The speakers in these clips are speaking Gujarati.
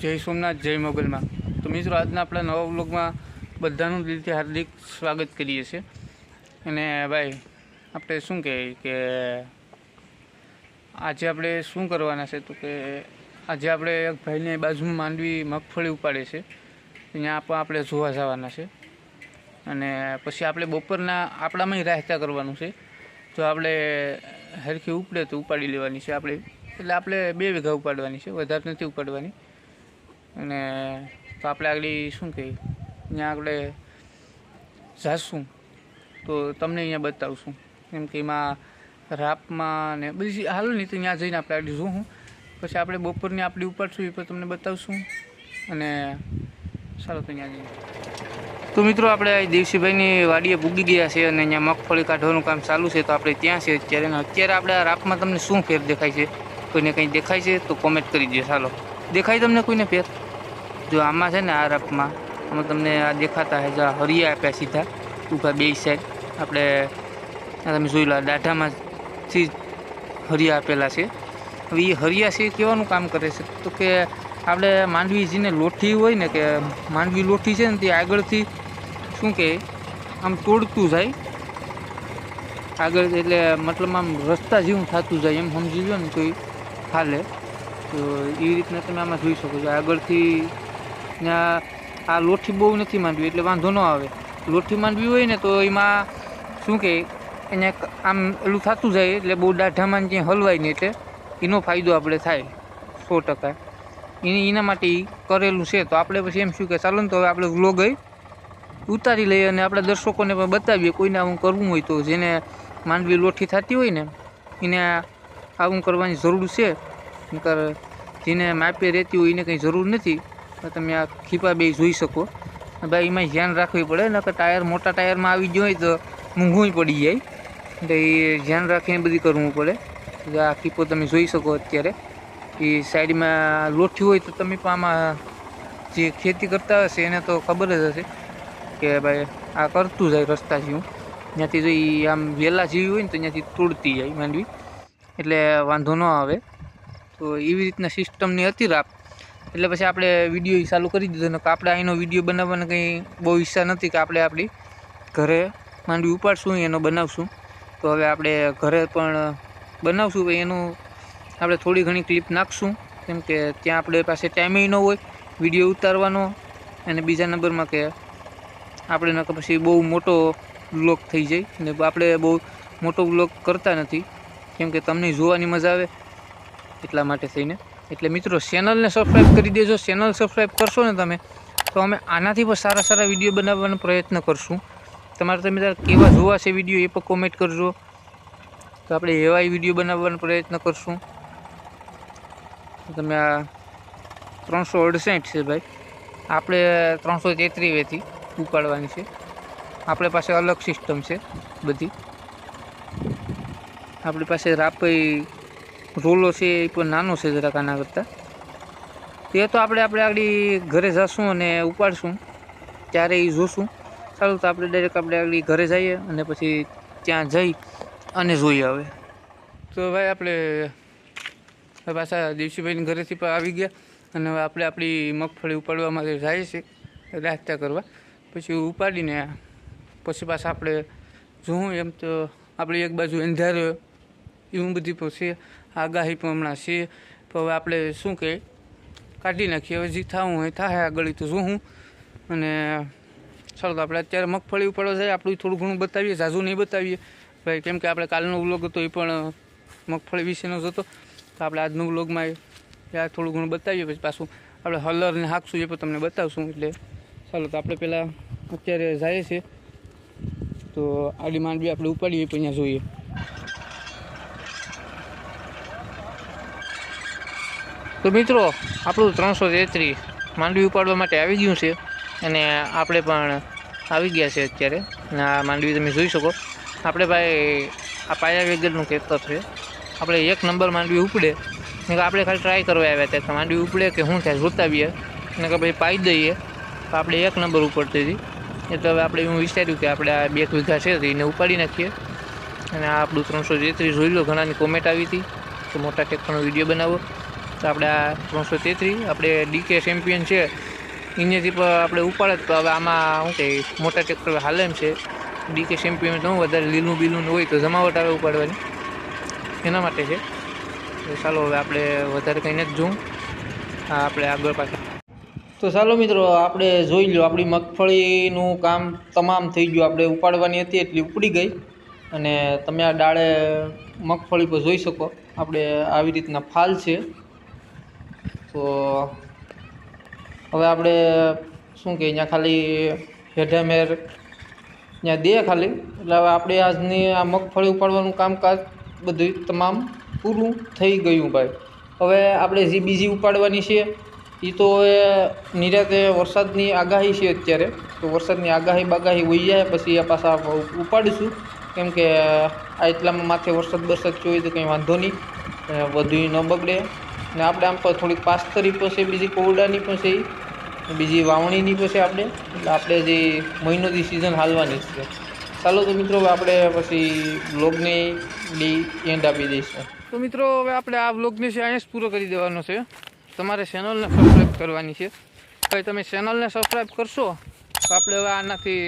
જય સોમનાથ, જય મોગલમાં. તો મિત્રો, આજના આપણા નવા વ્લોગમાં બધાનું દિલથી હાર્દિક સ્વાગત કરીએ છીએ. અને ભાઈ, આપણે શું કહેવાય કે આજે આપણે શું કરવાના છે તો કે આજે આપણે એક ભાઈને બાજુમાં માંડવી મગફળી ઉપાડે છે. ત્યાં પણ આપણે જોવા જવાના છે. અને પછી આપણે બપોરના આપણામાં રાહતા કરવાનું છે. જો આપણે હરખી ઉપડે તો ઉપાડી લેવાની છે આપણે. એટલે આપણે બે વીઘા ઉપાડવાની છે, વધારે નથી ઉપાડવાની. અને તો આપણે આગળ શું કહીએ? ત્યાં આપણે જાશું. તો તમને અહીંયા બતાવશું. કેમ કે એમાં રાપમાં ને બધી હાલો નહીં તો ત્યાં જઈને આપણે આગળ જોઉં પછી આપણે બપોરની આપણી ઉપાડશું એ પણ તમને બતાવશું. અને ચાલો તો ત્યાં જઈએ. તો મિત્રો, આપણે દેવસીભાઈની વાડીએ પૂગી ગયા છે અને અહીંયા મગફળી કાઢવાનું કામ ચાલુ છે, તો આપણે ત્યાં છે અત્યારે. અત્યારે આપણે રાપમાં તમને શું ફેર દેખાય છે? કોઈને કંઈ દેખાય છે તો કોમેન્ટ કરી દે ચાલો દેખાય તમને કોઈને ફેર? જો આમાં છે ને આ રફમાં, આમાં તમને આ દેખાતા હે, જો હરિયા આપ્યા સીધા ઉપર બે સાઈડ આપણે તમે જોઈ લો દાઢામાંથી હરિયા આપેલા છે. હવે એ હરિયા છે કેવાનું કામ કરે છે? તો કે આપણે માંડવી જેને લોઠી હોય ને, કે માંડવી લોઠી છે ને, તે આગળથી શું કહે આમ તોડતું જાય. આગળ એટલે મતલબ આમ રસ્તા જેવું થતું જાય, એમ સમજી લો ને કોઈ હાલે. તો એ રીતના તમે આમાં જોઈ શકો છો. આગળથી ત્યાં આ લોઠી બહુ નથી માંડવી, એટલે વાંધો ન આવે. લોઠી માંડવી હોય ને તો એમાં શું કહે એને આમ એલું થતું જાય, એટલે બહુ દાઢામાં ત્યાં હલવાય નહીં એટલે એનો ફાયદો આપણે થાય, સો ટકા. એની એના માટે કરેલું છે. તો આપણે પછી એમ શું કે, ચાલો ને તો હવે આપણે વ્લોગ ઉતારી લઈએ અને આપણા દર્શકોને પણ બતાવીએ, કોઈને આવું કરવું હોય તો. જેને માંડવી લોઠી થતી હોય ને, એને આવું કરવાની જરૂર છે. જેને માપે રહેતી હોય એને કંઈ જરૂર નથી. તમે આ ખીપા બે જોઈ શકો. ભાઈ, એમાં ધ્યાન રાખવી પડે, નકર ટાયર, મોટા ટાયરમાં આવી ગયો હોય તો મૂંઘું પડી જાય. એટલે એ ધ્યાન રાખીને બધી કરવું પડે. એટલે આ ખીપો તમે જોઈ શકો અત્યારે. એ સાઈડમાં લોઠી હોય તો તમે પણ આમાં જે ખેતી કરતા હશે એને તો ખબર જ હશે કે ભાઈ, આ કરતું જાય રસ્તા જેવું. ત્યાંથી જો એ આમ વેલા જેવી હોય ને તો ત્યાંથી તોડતી જાય માંડવી. એટલે વાંધો ન આવે. તો એવી રીતના સિસ્ટમની હતી રાપ એટલે પછી આપણે વીડિયો ચાલુ કરી દીધો. ને આપણે અહીંનો વીડિયો બનાવવાનો કંઈ બહુ ઈચ્છા નથી કે આપણે આપણી ઘરે માંડવી ઉપાડશું એનો બનાવશું. તો હવે આપણે ઘરે પણ બનાવશું. એનું આપણે થોડી ઘણી ક્લિપ નાખશું. કેમ કે ત્યાં આપણે પાસે ટાઈમેય ન હોય વીડિયો ઉતારવાનો. અને બીજા નંબરમાં કે આપણે નકર પછી બહુ મોટો વ્લોગ થઈ જાય. ને આપણે બહુ મોટો વ્લોગ કરતા નથી. કેમ કે તમને જોવાની મજા આવે એટલા માટે થઈને. એટલે મિત્રો ચેનલને સબસ્ક્રાઈબ કરી દેજો. ચેનલ સબસ્ક્રાઈબ કરશો ને તમે, તો અમે આનાથી પણ સારા સારા વીડિયો બનાવવાનો પ્રયત્ન કરશું. તમારે તમે કેવા જોવા છે વીડિયો એ પણ કોમેન્ટ કરજો. તો આપણે એવા વીડિયો બનાવવાનો પ્રયત્ન કરશું. તમે આ ત્રણસો અડસઠ છે ભાઈ. આપણે ત્રણસો તેત્રીસથી ઉપાડવાની છે. આપણે પાસે અલગ સિસ્ટમ છે બધી. આપણી પાસે રાપઈ રોલો છે, એ પણ નાનો છે જરાક આના કરતાં. તે તો આપણે આપણે આગળ ઘરે જશું અને ઉપાડશું. ત્યારે એ જોશું. ચાલો તો આપણે ડાયરેક્ટ આપણે આગળ ઘરે જઈએ અને પછી ત્યાં જઈ અને જોઈએ હવે. તો ભાઈ આપણે પાછા દેવસીભાઈની ઘરેથી પણ આવી ગયા. અને હવે આપણે આપણી મગફળી ઉપાડવા માટે જાય છે રાસ્તા કરવા. પછી ઉપાડીને પછી પાછા આપણે જોવું એમ તો આપણે એક બાજુ અંધારો એવું બધી પણ છે. આગાહી પણ હમણાં છે. તો હવે આપણે શું કહે કાઢી નાખીએ. હવે જે થવું હોય થાય આગળ તો જોઉં. અને ચાલો તો આપણે અત્યારે મગફળી ઉપાડવા જાય. આપણું થોડું ઘણું બતાવીએ, ઝાઝું નહીં બતાવીએ. ભાઈ, કેમ કે આપણે કાલનો વ્લોગ હતો, એ પણ મગફળી વિશેનો જ હતો. તો આપણે આજનો વ્લોગમાં આ થોડું ઘણું બતાવીએ, પછી પાછું આપણે હલર ને હાંકશું, એ પણ તમને બતાવશું. એટલે ચાલો તો આપણે પહેલાં અત્યારે જઈએ છીએ. તો આડી માંડવી આપણે ઉપાડીએ, પણ અહીંયા જોઈએ. તો મિત્રો, આપણું ત્રણસો તેત્રીસ માંડવી ઉપાડવા માટે આવી ગયું છે અને આપણે પણ આવી ગયા છે અત્યારે. અને આ માંડવી તમે જોઈ શકો. આપણે ભાઈ, આ પાયા વગરનું ખેતર છે. આપણે એક નંબર માંડવી ઉપડે. ને આપણે ખાલી ટ્રાય કરવા આવ્યા હતા કે માંડવી ઉપડે કે શું થાય, જોતાવીએ. ને કે ભાઈ, પાઈ દઈએ. તો આપણે એક નંબર ઉપડતી હતી. એટલે હવે આપણે એવું વિચાર્યું કે આપણે આ બે વીઘા છે એને ઉપાડી નાખીએ. અને આ આપણું ત્રણસો તેત્રીસ જોઈ લો, ઘણાની કોમેન્ટ આવી હતી. કે મોટા ટેકનો વીડિયો બનાવો. તો આપણે આ ત્રણસો તેત્રીસ, આપણે ડીકે ચેમ્પિયન છે. એનેથી પણ આપણે ઉપાડે તો હવે આમાં શું કહે મોટા ટ્રેક્ટર હાલે એમ છે. ડીકે ચેમ્પિયન તો વધારે લીલું બીલું હોય તો જમાવટ આવે ઉપાડવાની. એના માટે છે. તો ચાલો હવે આપણે વધારે કંઈ નથી જોઉં હા, આપણે આગળ પાછળ તો ચાલો મિત્રો, આપણે જોઈ લો આપણી મગફળીનું કામ તમામ થઈ ગયું. આપણે ઉપાડવાની હતી એટલી ઉપડી ગઈ. અને તમે આ ડાળે મગફળી પર જોઈ શકો. આપણે આવી રીતના ફાલ છે. તો હવે આપણે શું કે અહીંયા ખાલી હેઠેમેર ત્યાં દે ખાલી. એટલે હવે આપણે આજની આ મગફળી ઉપાડવાનું કામકાજ બધું તમામ પૂરું થઈ ગયું ભાઈ. હવે આપણે જે બીજી ઉપાડવાની છે એ તો હવે નિરાતે વરસાદની આગાહી છે અત્યારે. તો વરસાદની આગાહી બાગાહી હોઈ જાય, પછી આ પાછા ઉપાડીશું. કેમ કે આ એટલામાં માથે વરસાદ બરસાદ જોઈએ તો કંઈ વાંધો નહીં. વધુ ન બગડે. ને આપણે આમ થોડીક પાસ્તરી પણ છે, બીજી કોરડાની પણ છે, બીજી વાવણીની પણ છે આપણે. એટલે આપણે જે મહિનોથી સિઝન હાલવાની છે. ચાલો તો મિત્રો આપણે પછી બ્લોગને ડી એન્ડ આપી દઈશું. તો મિત્રો, હવે આપણે આ બ્લોગને છે, અહીંયા જ પૂરો કરી દેવાનો છે. તમારે ચેનલને સબસ્ક્રાઈબ કરવાની છે. ભાઈ તમે ચેનલને સબસ્ક્રાઈબ કરશો, તો આપણે હવે આનાથી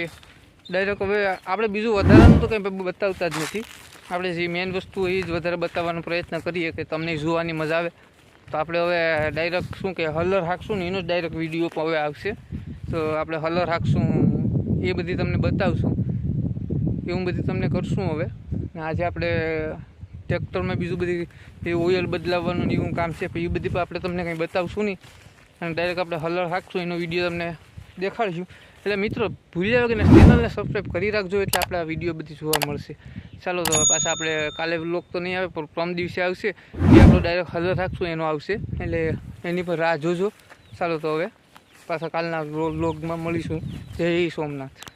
ડાયરેક્ટ હવે આપણે બીજું વધારાનું તો કંઈ બતાવતા જ નથી. આપણે જે મેઇન વસ્તુ એ જ વધારે બતાવવાનો પ્રયત્ન કરીએ કે તમને જોવાની મજા આવે. તો આપણે હવે ડાયરેક્ટ શું કે હલર હાંકશું ને એનો જ ડાયરેક્ટ વીડિયો પણ હવે આવશે. તો આપણે હલર હાંકશું, એ બધી તમને બતાવશું. એવું બધી તમને કરશું હવે. આજે આપણે ટ્રેક્ટરમાં બીજું બધી એ ઓઇલ બદલાવવાનું એવું કામ છે એ બધી પણ આપણે તમને કંઈ બતાવશું નહીં. અને ડાયરેક્ટ આપણે હલર હાંકશું, એનો વીડિયો તમને દેખાડીશું. એટલે મિત્રો ભૂલ્યા વગર ચેનલને સબસ્ક્રાઈબ કરી રાખજો એટલે આપણે આ વીડિયો બધી જોવા મળશે. ચાલો તો પાછા આપણે કાલે વ્લોગ તો નહીં આવે, પણ પ્રમ દિવસે આવશે. એ આપણો ડાયરેક્ટ હાજર રાખશું, એનો આવશે. એટલે એની પર રાહ જોજો. ચાલો તો હવે પાછા કાલના વ્લોગમાં મળીશું. જય સોમનાથ.